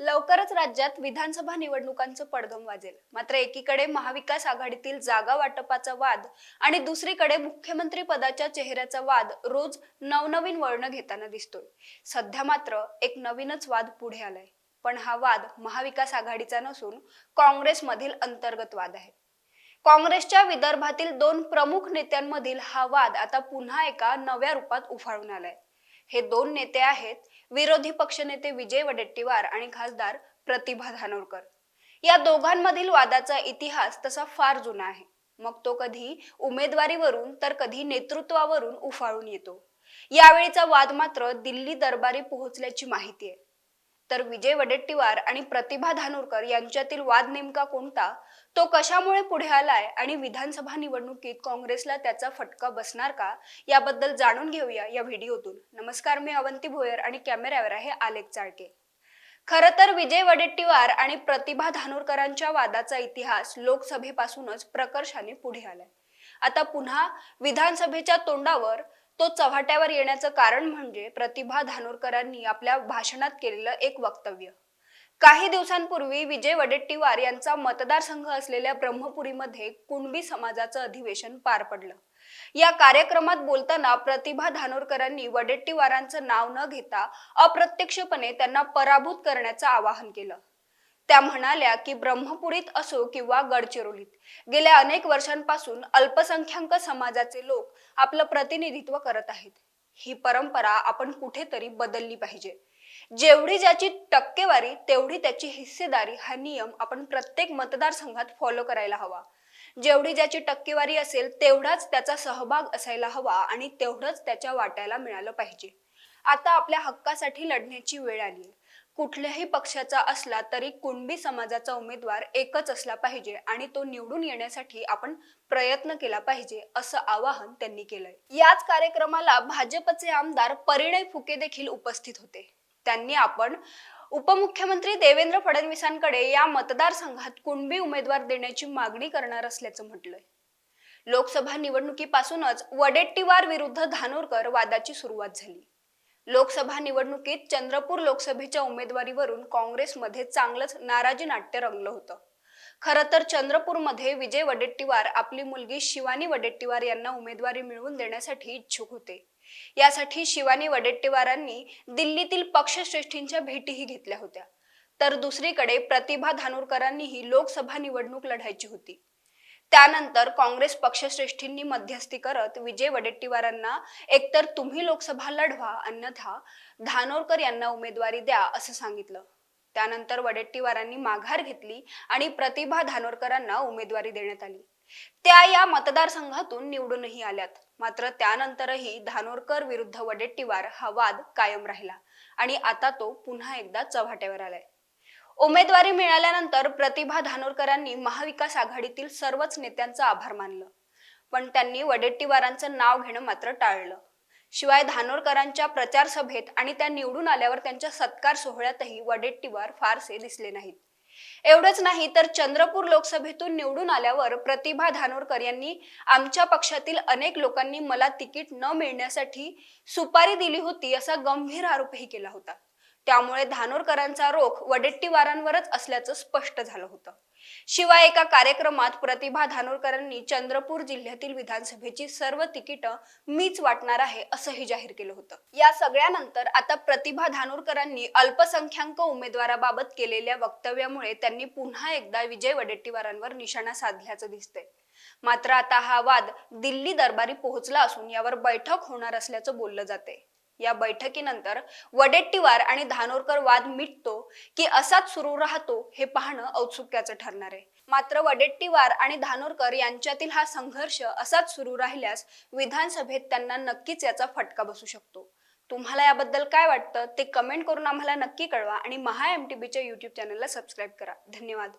लवकरच राज्यात विधानसभा निवडणुकांचं पडघम वाजेल. मात्र एकीकडे महाविकास आघाडीतील जागा वाटपाचा वाद आणि दुसरीकडे मुख्यमंत्री पदाच्या चेहऱ्याचा वाद रोज नवनवीन वळण घेताना दिसतोय. सध्या मात्र एक नवीनच वाद पुढे आलाय. पण हा वाद महाविकास आघाडीचा नसून काँग्रेसमधील अंतर्गत वाद आहे. काँग्रेसच्या विदर्भातील दोन प्रमुख नेत्यांमधील हा वाद आता पुन्हा एका नव्या रूपात उफाळून आलाय. हे दोन नेते आहेत विरोधी पक्षनेते विजय वडेट्टीवार आणि खासदार प्रतिभा धानोरकर. या दोघांमधील वादाचा इतिहास तसा फार जुना आहे. मग तो कधी उमेदवारीवरून तर कधी नेतृत्वावरून उफाळून येतो. यावेळीचा वाद मात्र दिल्ली दरबारी पोहोचल्याची माहिती आहे. तर विजय वडेट्टीवार आणि प्रतिभा धानोरकर यांच्यातील वाद नेमका कोणता? तो कशामुळे पुढे आलाय? आणि विधानसभा निवडणुकीत काँग्रेसला त्याचा फटका बसणार का? याबद्दल जाणून घेऊया या व्हिडिओतून. नमस्कार मी अवंती भोयर आणि कॅमेऱ्यावर आहे आलेख चाळके. खर तर विजय वडेट्टीवार आणि प्रतिभा धानोरकरांच्या वादाचा इतिहास लोकसभेपासूनच प्रकर्षाने पुढे आलाय. आता पुन्हा विधानसभेच्या तोंडावर तो चव्हाट्यावर येण्याचं कारण म्हणजे प्रतिभा धानोरकरांनी आपल्या भाषणात केलेलं एक वक्तव्य. काही दिवसांपूर्वी विजय वडेट्टीवार यांचा मतदारसंघ असलेल्या ब्रह्मपुरीमध्ये कुणबी समाजाचं अधिवेशन पार पडलं. या कार्यक्रमात बोलताना प्रतिभा धानोरकरांनी वडेट्टीवारांचं नाव न घेता अप्रत्यक्षपणे त्यांना पराभूत करण्याचं आवाहन केलं. त्या म्हणाल्या की ब्रह्मपुरीत असो किंवा गडचिरोलीत गेल्या अनेक वर्षांपासून अल्पसंख्याक समाजाचे लोक आपलं प्रतिनिधित्व करत आहेत. ही परंपरा आपण कुठेतरी बदलली पाहिजे. जेवढी ज्याची टक्केवारी तेवढी त्याची हिस्सेदारी हा नियम आपण प्रत्येक मतदारसंघात फॉलो करायला हवा. जेवढी ज्याची टक्केवारी असेल तेवढाच त्याचा सहभाग असायला हवा आणि तेवढंच त्याच्या वाट्याला मिळालं पाहिजे. आता आपल्या हक्कासाठी लढण्याची वेळ आली कुठल्याही पक्षाचा असला तरी कुणबी समाजाचा उमेदवार एकच असला पाहिजे आणि तो निवडून येण्यासाठी आपण प्रयत्न केला पाहिजे असं आवाहन त्यांनी केलंय. याच कार्यक्रमाला भाजपचे आमदार परिणय फुके देखील उपस्थित होते. त्यांनी आपण उपमुख्यमंत्री देवेंद्र फडणवीसांकडे या मतदारसंघात कुणबी उमेदवार देण्याची मागणी करणार असल्याचं म्हटलंय. लोकसभा निवडणुकीपासूनच वडेट्टीवार विरुद्ध धानोरकर वादाची सुरुवात झाली. लोकसभा निवडणुकीत चंद्रपूर लोकसभेच्या उमेदवारीवरून काँग्रेसमध्ये चांगलंच नाराजी नाट्य रंगलं होतं. खरं तर चंद्रपूरमध्ये विजय वडेट्टीवार आपली मुलगी शिवानी वडेट्टीवार यांना उमेदवारी मिळवून देण्यासाठी इच्छुक होते. यासाठी शिवानी वडेट्टीवारांनी दिल्लीतील पक्षश्रेष्ठींच्या भेटीही घेतल्या होत्या. तर दुसरीकडे प्रतिभा धानोरकरांनीही लोकसभा निवडणूक लढायची होती. त्यानंतर काँग्रेस पक्षश्रेष्ठींनी मध्यस्थी करत विजय वडेट्टीवारांना एकतर तुम्ही लोकसभा लढवा अन्यथा धानोरकर यांना उमेदवारी द्या असं सांगितलं. त्यानंतर वडेट्टीवारांनी माघार घेतली आणि प्रतिभा धानोरकरांना उमेदवारी देण्यात आली. त्या या मतदारसंघातून निवडूनही आल्यात. मात्र त्यानंतरही धानोरकर विरुद्ध वडेट्टीवार हा वाद कायम राहिला आणि आता तो पुन्हा एकदा चव्हाट्यावर आलाय. उमेदवारी मिळाल्यानंतर प्रतिभा धानोरकरांनी महाविकास आघाडीतील सर्वच नेत्यांचं आभार मानलं. पण त्यांनी वडेट्टीवारांचं नाव घेणं मात्र टाळलं. शिवाय धानोरकरांच्या प्रचार सभेत आणि त्या निवडून आल्यावर त्यांच्या सत्कार सोहळ्यातही वडेट्टीवार फारसे दिसले नाहीत. एवढंच नाही तर चंद्रपूर लोकसभेतून निवडून आल्यावर प्रतिभा धानोरकर यांनी आमच्या पक्षातील अनेक लोकांनी मला तिकीट न मिळण्यासाठी सुपारी दिली होती असा गंभीर आरोपही केला होता. त्यामुळे धानोरकरांचा रोख वडेट्टीवारांवरच असल्याचं स्पष्ट झालं होतं. शिवाय एका कार्यक्रमात प्रतिभा धानोरकरांनी चंद्रपूर जिल्ह्यातील विधानसभेची सर्व तिकीटं मीच वाटणार आहे असंही जाहीर केलं होतं. या सगळ्यानंतर आता प्रतिभा धानोरकरांनी अल्पसंख्याक उमेदवाराबाबत केलेल्या वक्तव्यामुळे त्यांनी पुन्हा एकदा विजय वडेट्टीवारांवर निशाणा साधल्याचं दिसतंय. मात्र आता हा वाद दिल्ली दरबारी पोहोचला असून यावर बैठक होणार असल्याचं बोललं जाते या बैठकीनंतर वडेट्टीवार आणि धानोरकर वाद मिटतो की असाच सुरू राहतो हे पाहणं औत्सुक्याचं ठरणार आहे. मात्र वडेट्टीवार आणि धानोरकर यांच्यातील हा संघर्ष असाच सुरू राहिल्यास विधानसभेत त्यांना नक्कीच याचा फटका बसू शकतो. तुम्हाला याबद्दल काय वाटतं ते कमेंट करून आम्हाला नक्की कळवा आणि महा एम टी बीच्या युट्यूब चॅनलला सबस्क्राईब करा. धन्यवाद.